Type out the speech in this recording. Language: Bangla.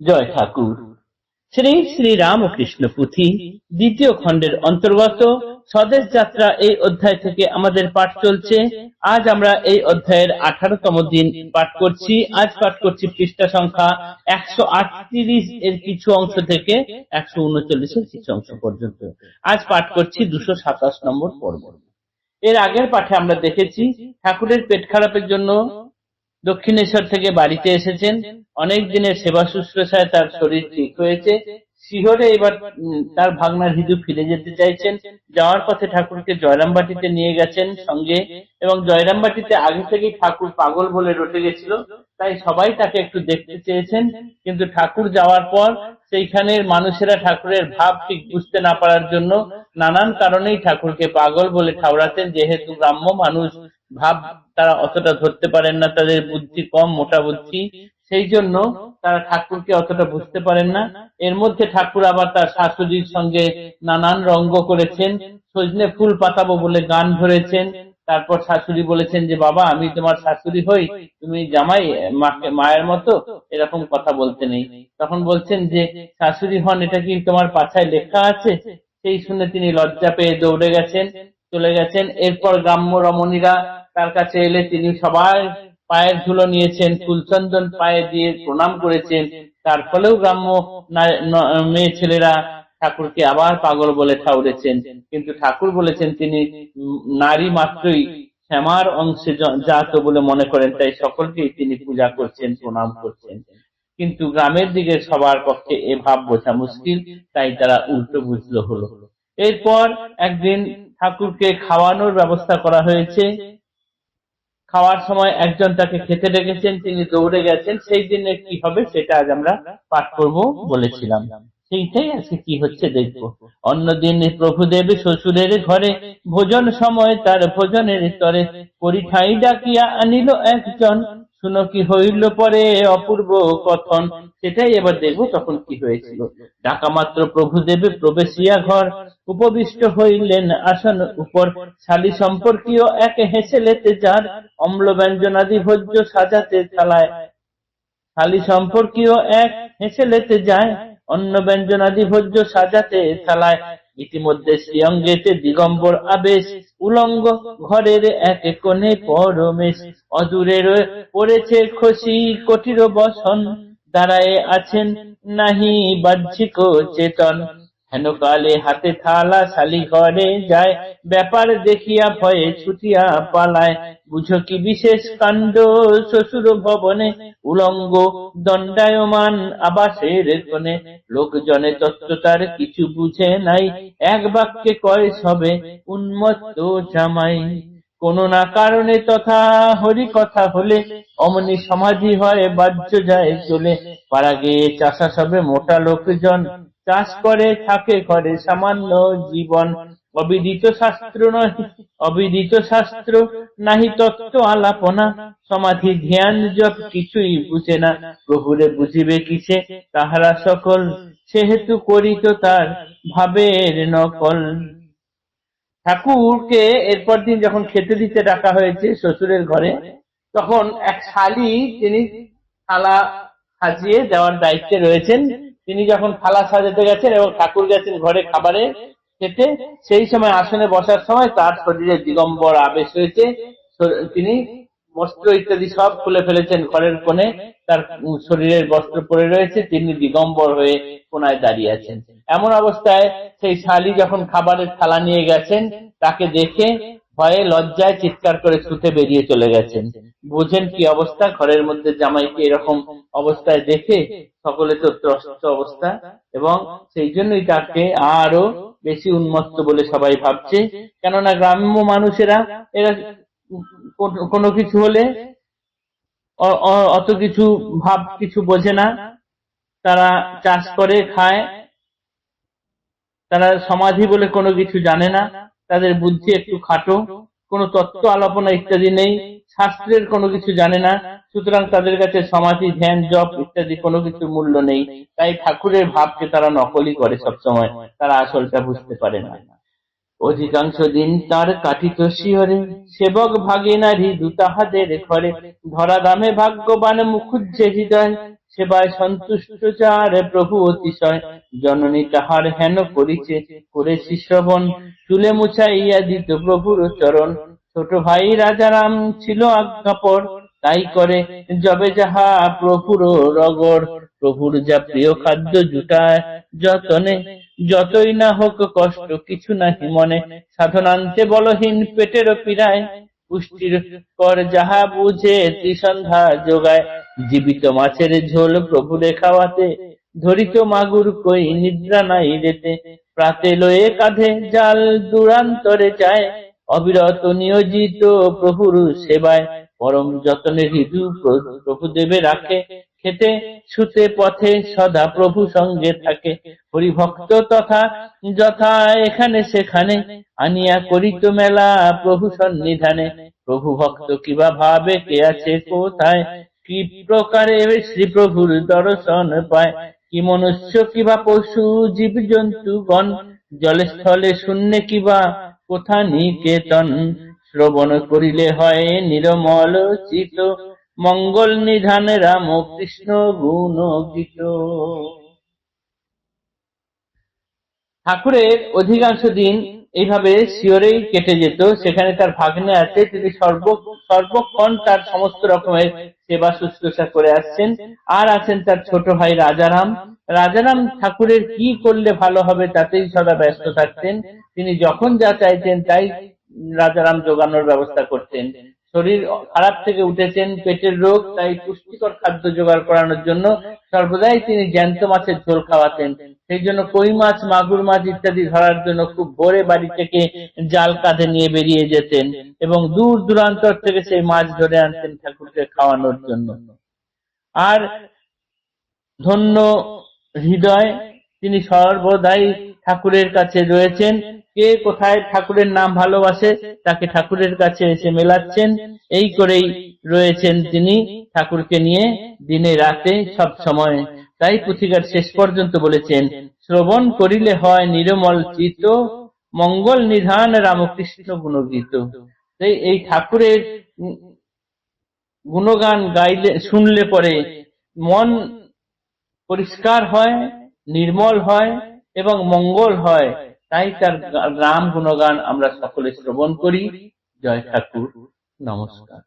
জয় ঠাকুর। শ্রী শ্রী রামকৃষ্ণ পুঁথি দ্বিতীয় খণ্ডের অন্তর্গত স্বদেশ যাত্রা এই অধ্যায় থেকে আমাদের পাঠ চলছে। আজ আমরা এই অধ্যায়ের আঠারোতম দিন পাঠ করছি। আজ পাঠ করছি পৃষ্ঠা সংখ্যা একশো আটত্রিশ এর কিছু অংশ থেকে একশো উনচল্লিশের কিছু অংশ পর্যন্ত। আজ পাঠ করছি দুশো সাতাশ নম্বর পর্ব। এর আগের পাঠে আমরা দেখেছি ঠাকুরের পেট খারাপের জন্য দক্ষিণেশ্বর থেকে বাড়িতে এসেছেন। অনেক দিনের সেবা শুশ্রূষায় তার শরীর ঠিক হয়েছে। শিহরে এবার তার ভাগনার হিদু ফিরে যেতে চাইছেন। যাওয়ার পথে ঠাকুরকে জয়রামবাটিতে নিয়ে গেছেন সঙ্গে এবং জয়রামবাটিতে আগে থেকেই ঠাকুর পাগল বলে রটে গেছিল। তাই সবাই তাকে একটু দেখতে চেয়েছেন। কিন্তু ঠাকুর যাওয়ার পর সেইখানের মানুষেরা ঠাকুরের ভাব ঠিক বুঝতে না পারার জন্য নানান কারণেই ঠাকুরকে পাগল বলে ঠাউরাতেন যেহেতু গ্রাম্য মানুষ ভাব তারা অতটা ধরতে পারেন না, তাদের বুদ্ধি কম, মোটা বুদ্ধি। সেই জন্য তারা ঠাকুরকে অতটা বুঝতে পারেন না। এর মধ্যে ঠাকুর আবার তার শাশুড়ির সঙ্গে নানান রঙ্গ করেছেন। সজনে ফুল পাতাবো বলে গান ধরেছেন। তারপর শাশুড়ি বলেছেন যে, বাবা, আমি তোমার শাশুড়ি হই। তুমি জামাই, মাকে, মায়ের মতো? এরকম কথা বলতে নেই। তখন বলছেন যে, শাশুড়ি হন, এটা কি তোমার পাছায় লেখা আছে? সেই শুনে তিনি লজ্জা পেয়ে দৌড়ে গেছেন, চলে গেছেন। এরপর গ্রাম্য রমণীরা তার কাছে এলে তিনি সবাই পায়ের ধুলো নিয়েছেন, ফুলচন্দন পায়ে দিয়ে প্রণাম করেছেন। তার ফলেও গ্রাম্য মেয়ে ছেলেরা ঠাকুরকে আবার পাগল বলে ঠাউরেছেন কিন্তু ঠাকুর বলেছেন তিনি নারী মাত্রই শ্যামার অংশে জাত বলে মনে করেন, তাই সকলকেই তিনি পূজা করছেন, প্রণাম করছেন। কিন্তু গ্রামের দিকে সবার পক্ষে এ ভাব বোঝা মুশকিল, তাই তারা উল্টো বুঝলো হলো। এরপর একদিন ঠাকুরকে খাওয়ানোর ব্যবস্থা করা হয়েছে। খাওয়ার সময় একজন তাকে খেতে ডেকেছেন, তিনি দৌড়ে গেছেন, সেই দিনে কি হবে সেটা আজ আমরা পাঠ করব বলেছিলাম। সেইটাই আজকে কি হচ্ছে দেখব। অন্যদিন প্রভুদেব শ্বশুরের ঘরে ভোজন সময় তার ভোজনের তরে পরিঠাই ডাকিয়া আনিল একজন। শুনো কি হইল পরে অপূর্ব কথন। সেটাই এবার দেখব তখন কি হয়েছিল। ডাকা মাত্র প্রভুদেব প্রবেশিয়া ঘর। উপবিষ্ট হইলেন আসন উপর। শালী সম্পর্কীয় এক হেসে লেতে যার অম্ল ব্যঞ্জনাদি ভোজ্য সাজাতে থালায় শালী সম্পর্কীয় এক হেসে লেতে যায় অন্য ব্যঞ্জনাদি ভোজ্য সাজাতে থালায় ইতিমধ্যে শ্রীঅঙ্গেতে দিগম্বর আবেশ, উলঙ্গ ঘরের এক কোণে পরমেশ। অদূরে পড়েছে খসি কঠির বসন দাঁড়ায়ে আছেন নাহি বাহ্যিক চেতন। হেন কালে হাতে থালা শালি ঘরে যায়, ব্যাপার দেখিয়া ভয়ে ছুটিয়া পালায়। বুঝো কি বিশেষ কাণ্ড? শ্বশুর ভবনে উলঙ্গ, দণ্ডায়মান আবাসের কোণে। লোকজনে তত্ত্ব তার কিছু বুঝে নাই। এক বাক্যে কয়, সবে উন্মত্ত জামাই। কোন না কারণে তথা হরি কথা হলে, অমনি সমাধি হয়, বাহ্য যায় চলে। পাড়া গিয়ে চাষা সবে মোটা লোকজন। চাষ করে, থাকে ঘরে সামান্য জীবন। অবিদিত শাস্ত্র নয় অবিদিত শাস্ত্র নাহি তত্ত্ব আলাপনা। সমাধি ধ্যান জপ কিছুই বুঝে না। প্রভুরে বুঝিবে কিসে? তাহারা সকল সেহেতু করিত তার ভাবের নকল। ঠাকুরকে এরপর দিন যখন খেতে দিতে ডাকা হয়েছে শ্বশুরের ঘরে, তখন এক শালি তিনি থালা সাজিয়ে দেওয়ার দায়িত্বে রয়েছেন। তিনি যখন থালা সাজাতে গেছেন এবং ঠাকুর গেছেন ঘরে খাবারে খেতে, সেই সময় আসনে বসার সময় তার শরীরে দিগম্বর আবেশ হয়েছে। তিনি বস্ত্র ইত্যাদি সব খুলে ফেলেছেন ঘরের কোণে। তার শরীরের বস্ত্র পরে রয়েছে, তিনি দিগম্বর হয়ে কোনায় দাঁড়িয়ে আছেন। এমন অবস্থায় সেই শালি যখন খাবারের থালা নিয়ে গেছেন, তাকে দেখে ভয়ে লজ্জায় চিৎকার করে ছুটে বেরিয়ে চলে গেছেন। বুঝেন কি অবস্থা? ঘরের মধ্যে জামাইকে এরকম অবস্থায় দেখে সকলে তো ত্রস্ত অবস্থা। এবং সেই জন্যই তাকে আরও বেশি উন্মত্ত বলে সবাই ভাবছে। কেননা গ্রাম্য মানুষেরা এরা কোন- কিছু হলে অত কিছু ভাব কিছু বোঝে না। তারা চাষ করে, খায়। তারা সমাধি বলে কোনো কিছু জানে না। তাদের বুদ্ধি একটু খাটো, কোনো তত্ত্ব আলাপনা ইত্যাদি নেই, শাস্ত্রের কোনো কিছু জানে না, সুতরাং তাদের কাছে সমাধি, ধ্যান, জপ ইত্যাদি কোনো কিছু মূল্য নেই, তাই ঠাকুরের ভাবকে তারা নকলই করে সবসময়, তারা আসলটা বুঝতে পারে না। অধিকাংশ দিন তার কাটিত শিহরে, সেবক ভাগে নারী দুতাহাদের ঘরে ধরা দামে ভাগ্যবান মুখুজ্জে হৃদয় সেবায় সন্তুষ্ট যার প্রভু অতিশয়। জননী তাহার হেন করিছে, করেছি শ্রবণ। চুলে মুছাইয়া দিত প্রভুর চরণ। ছোট ভাই রাজারাম ছিল আজ্ঞাপর। তাই করে যবে যাহা প্রভুর রগর। প্রভুর যা প্রিয় খাদ্য জুটায়, যতনে, যতই না হোক কষ্ট, কিছু নাহি মনে। সাধনান্তে বলহীন পেটের পীড়ায় পুষ্টির কর যাহা বুঝে ত্রিসন্ধ্যা যোগায়, জীবিত মাছের ঝোল প্রভুরে খাওয়াতে, ধরিত মাগুর কই নিদ্রা নাই রেতে, প্রাতে লয়ে কাঁধে জাল দূরান্তরে চায়, অবিরত নিয়োজিত প্রভুর সেবায়, পরম যতনে হৃদু প্রভু দেবে রাখে খেতে ছুতে পথে সদা প্রভু সঙ্গে থাকে। হরিভক্ত তথা যথা এখানে সেখানে আনিয়া করিত মেলা প্রভু সন্নিধানে। প্রভু ভক্ত কিবা ভাবে কে আছে কোথায়? কি প্রকারে শ্রী প্রভুর দর্শন পায়? কি মনুষ্য কিবা পশু জীব জন্তু গণ জলে স্থলে শূন্যে কিবা কোথা নিকেতন? শ্রবণ করিলে হয় নিরমল চিত মঙ্গল নিধান রাম কৃষ্ণ গুণ গীত। ঠাকুরের অধিকাংশ দিন এইভাবে শিওরেই কেটে যেত, সেখানে তার ভাগ্নে আছে, তিনি সর্ব সর্বক্ষণ তার সমস্ত রকমের সেবা শুশ্রূষা করে আসছেন। আর আছেন তার ছোট ভাই রাজারাম। রাজারাম ঠাকুরের কি করলে ভালো হবে তাতেই সদা ব্যস্ত থাকতেন। তিনি যখন যা চাইতেন তাই রাজারাম জোগানোর ব্যবস্থা করতেন। শরীর খারাপ থেকে উঠেছেন, পেটের রোগ, তাই পুষ্টিকর খাদ্য জোগাড় করানোর জন্য সর্বদাই তিনি জ্যান্ত মাছের ঝোল খাওয়াতেন। সেই জন্য কই মাছ, মাগুর মাছ ইত্যাদি ধরার জন্য খুব ভোরে বাড়ি থেকে জাল কাঁধে নিয়ে বেরিয়ে যেতেন এবং দূর দূরান্তর থেকে সেই মাছ ধরে আনতেন ঠাকুরকে খাওয়ানোর জন্য। আর ধন্য হৃদয়, তিনি সর্বদাই ঠাকুরের কাছে রয়েছেন। কে কোথায় ঠাকুরের নাম ভালোবাসে, তাকে ঠাকুরের কাছে এসে মেলাচ্ছেন। এই করেই রয়েছেন তিনি ঠাকুরকে নিয়ে দিনে রাতে সব সময়। তাই পুথিকার শেষ পর্যন্ত বলেছেন, শ্রবণ করিলে হয় নিরমল চিত মঙ্গল নিধান রামকৃষ্ণ গুণগীত। এই ঠাকুরের গুণগান গাইলে, শুনলে পরে মন পরিষ্কার হয়, নির্মল হয় এবং মঙ্গল হয় তাই তার রাম গুণগান আমরা সকলে শ্রবণ করি। জয় ঠাকুর নমস্কার।